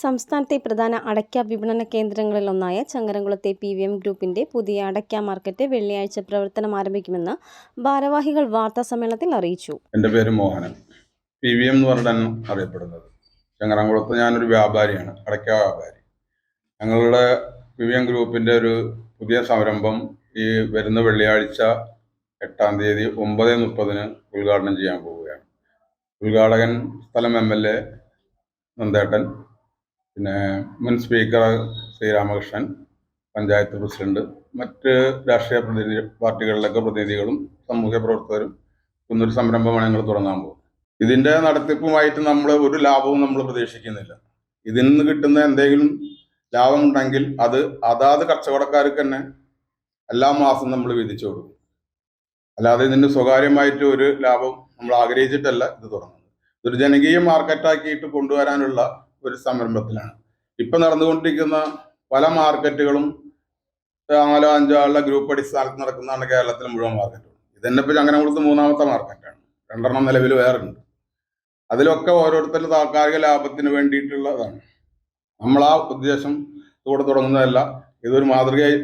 സംസ്ഥാനത്തെ പ്രധാന അടയ്ക്ക വിപണന കേന്ദ്രങ്ങളിലൊന്നായ ചങ്ങരംകുളത്തെ പി വി എം ഗ്രൂപ്പിന്റെ പുതിയ അടയ്ക്ക മാർക്കറ്റ് വെള്ളിയാഴ്ച പ്രവർത്തനം ആരംഭിക്കുമെന്ന് ഭാരവാഹികൾ വാർത്താസമ്മേളനത്തിൽ അറിയിച്ചു. എന്റെ പേര് മോഹനൻ. പി വി എം എന്ന് പറഞ്ഞാണ് അറിയപ്പെടുന്നത്. ചങ്ങരംകുളത്ത് ഞാനൊരു വ്യാപാരിയാണ് അടയ്ക്ക വ്യാപാരി. ഞങ്ങളുടെ പി വി എം ഗ്രൂപ്പിന്റെ ഒരു പുതിയ സംരംഭം ഈ വരുന്ന വെള്ളിയാഴ്ച എട്ടാം തീയതി ഒമ്പത് മുപ്പതിന് ഉദ്ഘാടനം ചെയ്യാൻ പോവുകയാണ്. ഉദ്ഘാടകൻ സ്ഥലം എം എൽ എ നന്ദേട്ടൻ. പിന്നെ മുൻ സ്പീക്കർ ശ്രീ രാമകൃഷ്ണൻ പഞ്ചായത്ത് പ്രസിഡന്റ് മറ്റ് രാഷ്ട്രീയ പ്രതിനിധി പാർട്ടികളിലൊക്കെ പ്രതിനിധികളും സാമൂഹ്യ പ്രവർത്തകരും ഒന്നൊരു സംരംഭമാണ് ഞങ്ങൾ തുടങ്ങാൻ പോകുന്നത്. ഇതിന്റെ നടത്തിപ്പുമായിട്ട് നമ്മൾ ഒരു ലാഭവും നമ്മൾ പ്രതീക്ഷിക്കുന്നില്ല. ഇതിൽ നിന്ന് കിട്ടുന്ന എന്തെങ്കിലും ലാഭം ഉണ്ടെങ്കിൽ അത് അതാത് കച്ചവടക്കാർക്ക് തന്നെ എല്ലാ മാസം നമ്മൾ വിധിച്ചു കൊടുക്കും. അല്ലാതെ ഇതിന് സ്വകാര്യമായിട്ട് ഒരു ലാഭം നമ്മൾ ആഗ്രഹിച്ചിട്ടല്ല ഇത് തുടങ്ങുന്നത്. ഇതൊരു ജനകീയ മാർക്കറ്റാക്കിയിട്ട് കൊണ്ടുവരാനുള്ള ഒരു സംരംഭത്തിലാണ്. ഇപ്പൊ നടന്നുകൊണ്ടിരിക്കുന്ന പല മാർക്കറ്റുകളും നാലോ അഞ്ചോ ആളുടെ ഗ്രൂപ്പ് അടിസ്ഥാനത്ത് നടക്കുന്നതാണ് കേരളത്തിലെ മുഴുവൻ മാർക്കറ്റും. ഇതന്നെ അങ്ങനെ കൊടുത്ത് മൂന്നാമത്തെ മാർക്കറ്റാണ്. രണ്ടെണ്ണം നിലവിൽ വേറുണ്ട്. അതിലൊക്കെ ഓരോരുത്തരുടെ താൽക്കാലിക ലാഭത്തിന് വേണ്ടിയിട്ടുള്ളതാണ്. നമ്മൾ ആ ഉദ്ദേശം കൂടെ തുടങ്ങുന്നതല്ല. ഇതൊരു മാതൃകയായി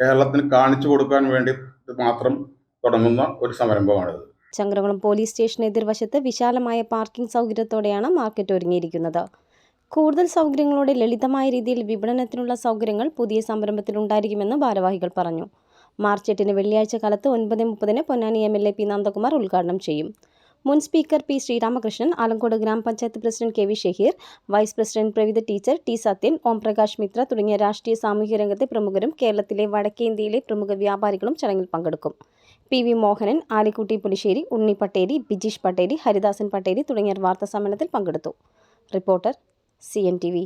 കേരളത്തിന് കാണിച്ചു കൊടുക്കാൻ വേണ്ടി മാത്രം തുടങ്ങുന്ന ഒരു സംരംഭമാണിത്. ചങ്കരകുളം പോലീസ് സ്റ്റേഷൻ എതിർവശത്ത് വിശാലമായ പാർക്കിംഗ് സൗകര്യത്തോടെയാണ് മാർക്കറ്റ് ഒരുങ്ങിയിരിക്കുന്നത്. കൂടുതൽ സൗകര്യങ്ങളോടെ ലളിതമായ രീതിയിൽ വിപണനത്തിനുള്ള സൗകര്യങ്ങൾ പുതിയ സംരംഭത്തിൽ ഉണ്ടായിരിക്കുമെന്ന് ഭാരവാഹികൾ പറഞ്ഞു. മാർച്ച് എട്ടിന് വെള്ളിയാഴ്ച കാലത്ത് ഒൻപത് മുപ്പതിന് Ponnani M L A P Nandakumar ഉദ്ഘാടനം ചെയ്യും. മുൻ സ്പീക്കർ പി ശ്രീരാമകൃഷ്ണൻ ആലങ്കോട് ഗ്രാമപഞ്ചായത്ത് president K V Shaheer vice president Pravitha teacher T Sathyan Omprakash Mitra തുടങ്ങിയ രാഷ്ട്രീയ സാമൂഹ്യ രംഗത്തെ പ്രമുഖരും കേരളത്തിലെ വടക്കേ ഇന്ത്യയിലെ പ്രമുഖ വ്യാപാരികളും ചടങ്ങിൽ പങ്കെടുക്കും. പി വി മോഹനൻ ആലിക്കുട്ടി പുലിശ്ശേരി ഉണ്ണി പട്ടേരി ബിജീഷ് പട്ടേരി ഹരിദാസൻ പട്ടേരി തുടങ്ങിയവർ വാർത്താ സമ്മേളനത്തിൽ പങ്കെടുത്തു. Reporter C N T V